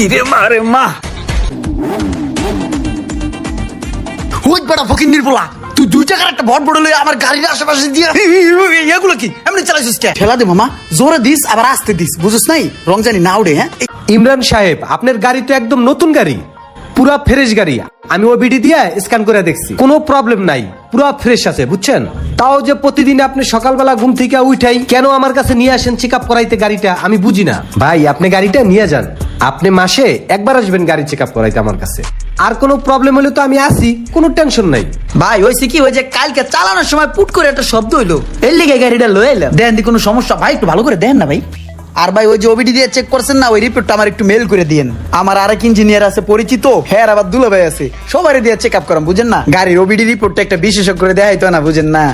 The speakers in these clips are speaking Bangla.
ইরে মারে মা। ওই বেটা ফকির নির্বলা তুই দুই টাকার একটা বট বড় লই আমার গাড়ির আশেপাশে দিয়ে এগুলো কি? এমনি চালাইছিস কে? ঠেলা দে মামা জোরে দিস আবার আস্তে দিস বুঝছিস নাই? রং জানি না উড়ে হ্যাঁ? ইমরান সাহেব আপনার গাড়ি তো একদম নতুন গাড়ি। পুরা ফ্রেশ গাড়ি। আমি ওবিডি দিয়ে স্ক্যান করে দেখছি। কোনো প্রবলেম নাই। পুরা ফ্রেশ আছে, বুঝছেন? তাও যে প্রতিদিন আপনি সকালবেলা ঘুম থেকে উঠাই কেন আমার কাছে নিয়ে আসেন চেক আপ করাইতে গাড়িটা, আমি বুঝি না। ভাই, আপনি গাড়িটা নিয়ে যান। আপনি মাসে একবার আসবেন গাড়ি চেক আপ করাইতে আমার কাছে। আর কোনো প্রবলেম হলে তো আমি আসি কোনো টেনশন নাই। ভাই হয়েছে কি? ওই যে কালকে চালানোর সময় পুট করে একটা শব্দ হইল। এর লিগে গাড়িটা লয়ে এলাম। দেন দি কোনো সমস্যা? ভাই, একটু ভালো করে দেন না ভাই। আর ভাই, ওই যে ওবিডি দিয়ে চেক করছেন না, ওই রিপোর্টটা আমার একটু মেল করে দিয়ে আমার আরেক ইঞ্জিনিয়ার আছে, পরিচিত হ্যাঁ আবার দুলা ভাই আছে। সবারই দিয়ে চেক আপ করাম, বুঝেন না? গাড়ির ওবিডি রিপোর্টটা একটা বিশেষজ্ঞ করে দেয় তো না, বুঝেন না?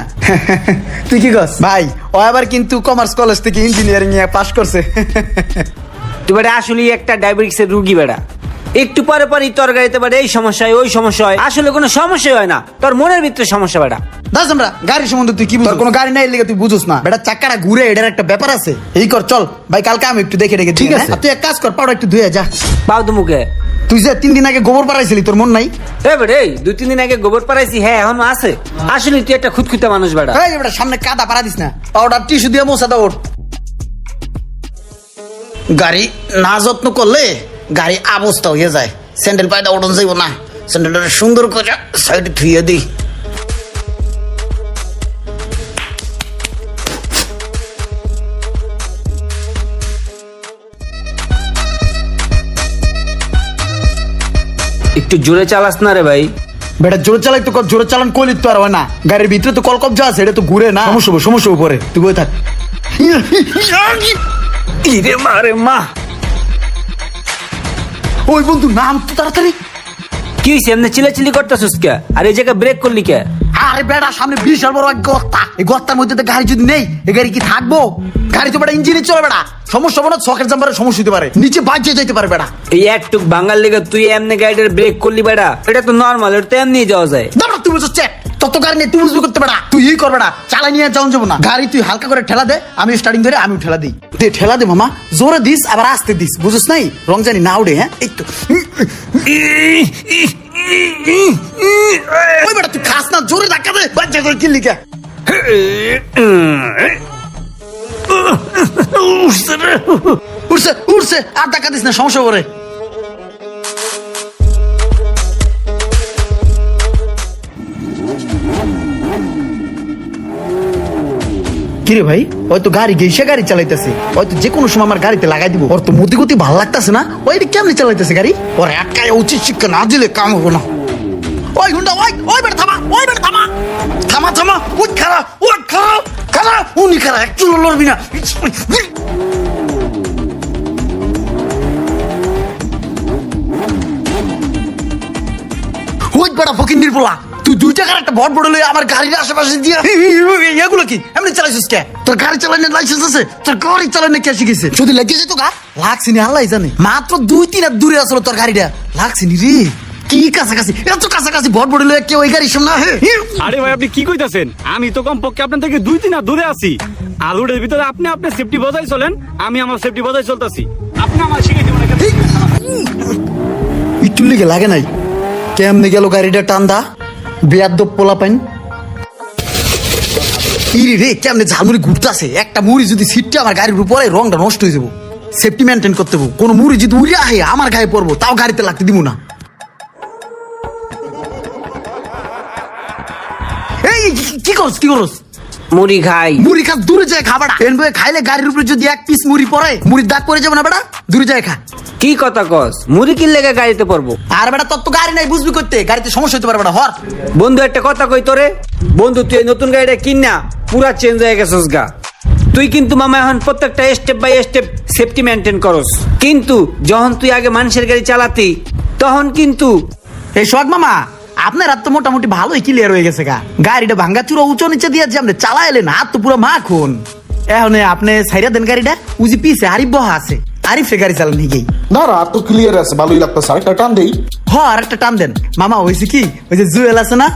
তুই কি কস ভাই, ও আবার কিন্তু কমার্স কলেজ থেকে ইঞ্জিনিয়ারিং এ পাশ করছে। তুই বেটা আসলে একটা ডায়াবেটিক্সের রুগী বেটা। একটু পরে পরে তোর গাড়িতে বেটা এই সমস্যা হয় ওই সমস্যা হয়। আসলে কোনো সমস্যা হয় না। তোর মনের ভিতরে সমস্যা বেটা। দাস আমরা গাড়ির সম্বন্ধে তুই কি বুঝছ কোনো গাড়ি নাই লিগে তুই বুঝছ না। বেটা চাকাটা ঘুরে এটার একটা ব্যাপার আছে। এই কর চল। ভাই কালকে আমি একটু দেখে ঠিক আছে। তুই এক কাজ কর পাউডার একটু ধুয়ে যা। পাও তো মুখে। তুই যে তিন দিন আগে গোবর পাড়াইছিলি তোর মন নাই? এ দুই তিন দিন আগে গোবর পাড়াইছি হ্যাঁ এখনও আছে। আসলে তুই একটা খুঁতখুঁতে মানুষ বেটা। এই বেটা সামনে কাদা পাড়া দিস না। পাউডার টিস্যু দিয়ে মোছা দাও গাড়ি না যত্ন করলে গাড়ি অবস্থা হয়ে যায় স্যান্ডেল পায়টা ওঠন যাইব না স্যান্ডেলটা সুন্দর করে সাইডে ধুয়ে দিই একটু জোরে চালাস না রে ভাই বেটা জোরে চালাই তো কর, জোরে চালান কলিত তো আর হয় না গাড়ির ভিতরে তো কলকব যা আছে এটা তো ঘুরে না সমস্যা সমস্যা উপরে তুই বই থাক ইরে মারে মা ওই বন্ধু নাম তো তাড়াতাড়ি। কি হয়েছে এমনি চিলাচিলি করতেছিস কে? আর এই জায়গায় ব্রেক করলি কে? আরে বেড়া সামনে বিশাল বড় এক গর্তা। এই গর্তার মধ্যে তো গাড়ি যদি নেই এই গাড়ি কি থাকব? গাড়ি তো বেটা ইঞ্জিনে চলে বেড়া সমস্যা মনে শখের জাম্পারের সমস্যা হতে পারে। নিচে বাজিয়ে যেতে পারে বেড়া এই একটুক বাঙাল লেগে তুই এমনি গাড়িটার ব্রেক করলি বেড়া এটা তো নর্মাল এটা তো এমনি যাওয়া যায়। দাঁড়া তুমি বুঝছ চেক তত গাড়ি নেই তুই বুঝবি করতে বেটা তুই এই কর বেটা চালাই নিয়ে যাওয়া যাব না। গাড়ি তুই হালকা করে ঠেলা দে, আমি স্টার্টিং ধরে আমি ঠেলা দিই। দে, ঠেলা দে মামা, জোরে দিস, আবার আস্তে দিস বুঝছ নাই? রং জানি না উড়ে হ্যাঁ? এই তো। ওই বেটা, তুই খাস না, জোরে ধাক্কা দে, বাচ্চা করে কিনলি কে উঠছে উঠছে আর ধাক্কা দিস না, সমস্যা করে কিরে ভাই? হয়তো গাড়ি গেইসে গাড়ি চালাইতেছে। হয়তো যে কোনো সময় আমার গাড়িতে লাগাই দিব। ওর তো মতি গতি ভালো লাগতেছে না? ওই কেমনি চালাইতেছে গাড়ি? ওর একাই উচিত শিক্ষা না দিলে কাম হব না। ওই ওই ওই বেটা থামা, ওই বেটা থামা। থামা থামা ওই খারা ওই খারা খারা উনি খারা একটু লড়বি না। ওই বেটা ফকির নির্বলা তুই দুই টাকার একটা বট বড় লই আমার গাড়ির আশেপাশে দিয়ে এগুলো কি? এমনি চালাইছিস কে? তোর গাড়ি চালানোর লাইসেন্স আছে? তোর গাড়ি চালানোর কে শিখেছে? যদি লেগেছে তো গা। লাগছিনি আল্লাহ জানে। মাত্র দুই তিন হাত দূরে আসলো তোর গাড়িটা। লাগছিনি রে। কি কাছাকাছি? এত কাছাকাছি বট বড় লই কেউ ওই গাড়ির সামনে আহে আরে ভাই আপনি কি কইতাছেন? আমি তো কমপক্ষে আপনার থেকে দুই তিন হাত দূরে আছি। আলুরের ভিতরে আপনি আপনার সেফটি বজায় চলেন আমি আমার সেফটি বজায় চলতেছি। আপনি আমার শিখে দিবেন একটু লিগে লাগে নাই। কেমনে গেল গাড়িটা টান্দা? বেয়াদ্দ পোলা পাইন। ইরি রে কেমনে ঝালমুড়ি ঘুরতাছে? একটা মুড়ি যদি সিটটা আমার গাড়ির উপরে রংটা নষ্ট হয়ে যাব। সেফটি মেনটেন করতে হব। কোনো মুড়ি যদি উড়ে আহে আমার গায়ে পড়ব তাও গাড়িতে লাগতে দিব না। এই কি- কি করস কি করস? মুড়ি খাই। মুড়ি খা দূরে যায় খাবাটা পেন বয়ে খাইলে গাড়ির উপরে যদি এক পিস মুড়ি পড়ে মুড়ির দাগ পড়ে যাবে না বেটা দূরে যায় খা। কি কথা কস? মুড়ি কিনলে গাড়িতে পড়ব? আর বেটা তোর তো গাড়ি নাই বুঝবি করতে গাড়িতে সমস্যা হতে পারে বেটা হর বন্ধু একটা কথা কই তোরে? বন্ধু তুই নতুন গাড়িটা কিন না পুরা চেঞ্জ হয়ে গেছিস গা। তুই কিন্তু মামা এখন প্রত্যেকটা step by step safety maintain করস। কিন্তু যখন তুই আগে মানুষের গাড়ি চালাতি তখন কিন্তু এই সোহাগ মামা আপনার তো মোটামুটি ভালোই ক্লিয়ার হয়ে গেছে গা। গাড়িটা ভাঙ্গা চুরো উঁচু নিচে দিয়েছে আপনি চালা এলেন হাত তো পুরো মাখন। এখন আপনি সাইরা দেন গাড়িটা উজি পিছে বহা আছে। আরিফে গাড়ি চালান গিয়ে না রাত তো ক্লিয়ার আছে ভালোই লাগতেছে আরেকটা টান দেই। হ আর একটা টান দেন। মামা হয়েছে কি? ওই যে জুয়েল আছে না?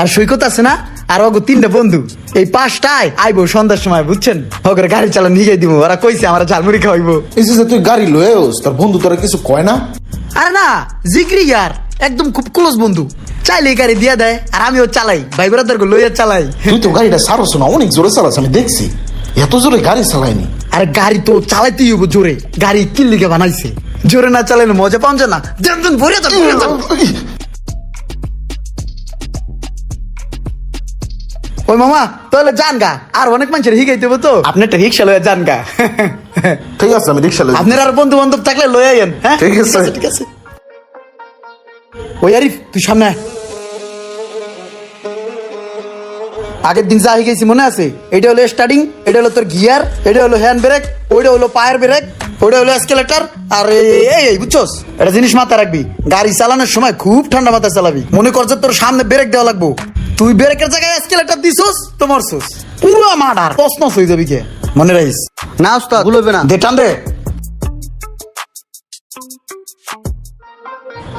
আর সৈকত আছে না? আর ওগো তিনটা বন্ধু। এই পাঁচটায় আইবো সন্ধ্যার সময় বুঝছেন? ওগরে গাড়ি চালান নিয়ে দিব ওরা কইছে আমরা ঝালমুড়ি খাওয়াইবো। এই যে তুই গাড়ি লয়েস তোর বন্ধু তোরা কিছু কয় না? আরে না জিক্রি ইয়ার। একদম খুব ক্লোজ বন্ধু। চাইলে গাড়ি দিয়ে দেয় আর আমিও চালাই। ভাই ব্রাদার গো লইয়া চালাই। তুই তো গাড়িটা সারস না অনেক জোরে চালাস আমি দেখছি। এত জোরে গাড়ি চালায়নি। আরে গাড়ি তো চালাইতেই হইব জোরে। গাড়ি কি লিগে বানাইছে? জোরে না চালাইলে মজা পাওয়া যায় না? দেন ভরে ওই মামা তাহলে যান গা। আর অনেক মানুষের হিগাইতে হবে তো। আপনি একটা রিক্সা লয়ে যান গা। ঠিক আছে আমি রিক্সা লই আপনার আর বন্ধু বান্ধব থাকলে লয়ে আইন হ্যাঁ? ঠিক আছে। ঠিক আছে ওই আরিফ তুই সামনে আগের দিন যা হয়ে গেছি মনে আছে? এটা হলো স্টার্টিং এটা হলো তোর গিয়ার এটা হলো হ্যান্ড ব্রেক ওইটা হলো পায়ের ব্রেক ওইটা হলো এসকেলেটার আর এই- এই বুঝছস? এটা জিনিস মাথায় রাখবি গাড়ি চালানোর সময় খুব ঠান্ডা মাথায় চালাবি। মনে কর যে তোর সামনে ব্রেক দেওয়া লাগবো। তুই ব্রেকের জায়গায় এসকেলেটার দিছস তো মরছস। পুরো মার্ডার প্রশ্ন হয়ে যাবি কে মনে রাখিস। না উস্তাদ ভুল হবে না। দে টান দে।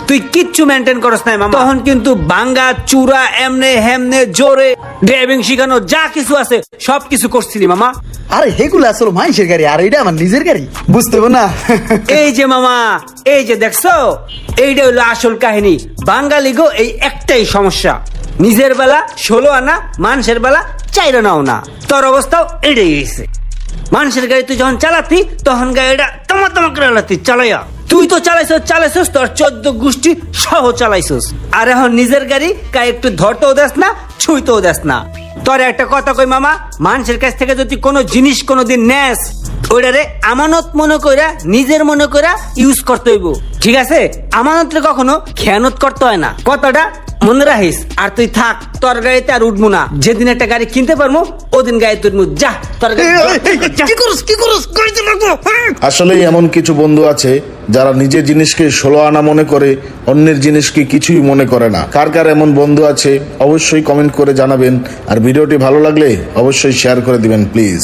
তুই কিচ্ছু মেনটেন করস না মামা। তখন কিন্তু বাঙ্গা চূড়া এমনে হেমনে জোরে ড্রাইভিং শিখানো যা কিছু আছে সব কিছু করছিলি মামা। আরে হেগুলো আসলে মানুষের গাড়ি আর এটা আমার নিজের গাড়ি। বুঝতে পারো না। এই যে মামা এই যে দেখছ এইটা হলো আসল কাহিনী। বাঙালি গো এই একটাই সমস্যা। নিজের বেলা ষোলো আনা মানুষের বেলা চাইরো নাও না তোর অবস্থাও এটাই হয়েছে। মানুষের গাড়ি তুই যখন চালাতি তখন গাড়িটা তোমার তোমা করে চালাইয়া তুই তো চালাইছস চালাইছস, তোর চোদ্দ গোষ্ঠী সহ চালাইছস। আর এখন নিজের গাড়ি কা একটু ধরতেও দেস না, ছুঁইতেও দেস না। তোর একটা কথা কই মামা, মানুষের কাছ থেকে যদি কোনো জিনিস কোনোদিন নেস, ওইটারে আমানত মনে কইরা, নিজের মনে কইরা ইউজ করতে হইব। ঠিক আছে? আমানতরে কখনো খেয়ানত করতে হয় না। কথাটা মনে রাখিস আর তুই থাক তোর গাড়িতে আর উঠবো না। যেদিন একটা গাড়ি কিনতে পারব ওদিন গাড়ি তুলবো। যা তোর। কি করস কি করস? গাড়িতে লাগবো হ্যাঁ। আসলে এমন কিছু বন্ধু আছে যারা নিজের জিনিসকে ষোলো আনা মনে করে অন্যের জিনিসকে কিছুই মনে করে না। কার কার এমন বন্ধু আছে অবশ্যই কমেন্ট করে জানাবেন। আর ভিডিওটি ভালো লাগলে অবশ্যই শেয়ার করে দিবেন প্লিজ।